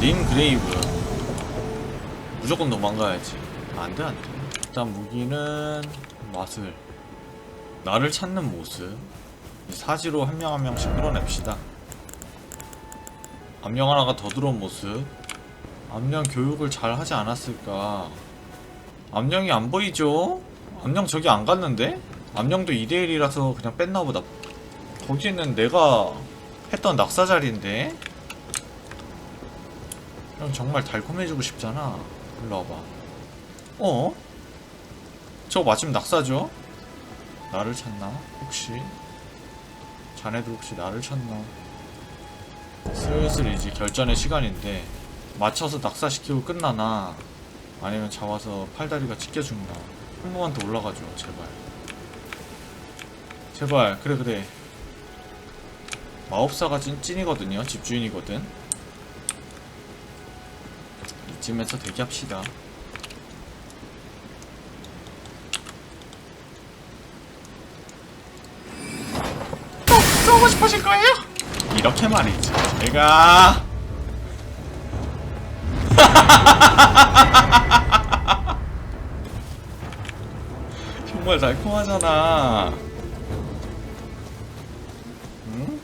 린 그레이브 무조건 도망가야지. 안돼 안돼. 일단 무기는 마술 나를 찾는 모습. 사지로 한 명 한 명씩 끌어냅시다. 암령 하나가 더 들어온 모습. 암령 교육을 잘 하지 않았을까? 암령이 안 보이죠? 암령 저기 안 갔는데? 암령도 2대1이라서 그냥 뺐나 보다. 거기는 내가 했던 낙사 자리인데? 형 정말 달콤해지고 싶잖아 일로 와봐 어? 저거 마침 낙사죠? 나를 찾나? 혹시? 자네들 혹시 나를 찾나? 슬슬 이제 결전의 시간인데 맞춰서 낙사시키고 끝나나 아니면 잡아서 팔다리가 찢겨준다 한 번만 더 올라가줘 제발 제발 그래 그래 마법사가 찐, 찐이거든요 집주인이거든 이쯤에서 대기합시다 또 쏘고 싶으실 거예요? 이렇게 말이지 내가 정말 달콤하잖아 응?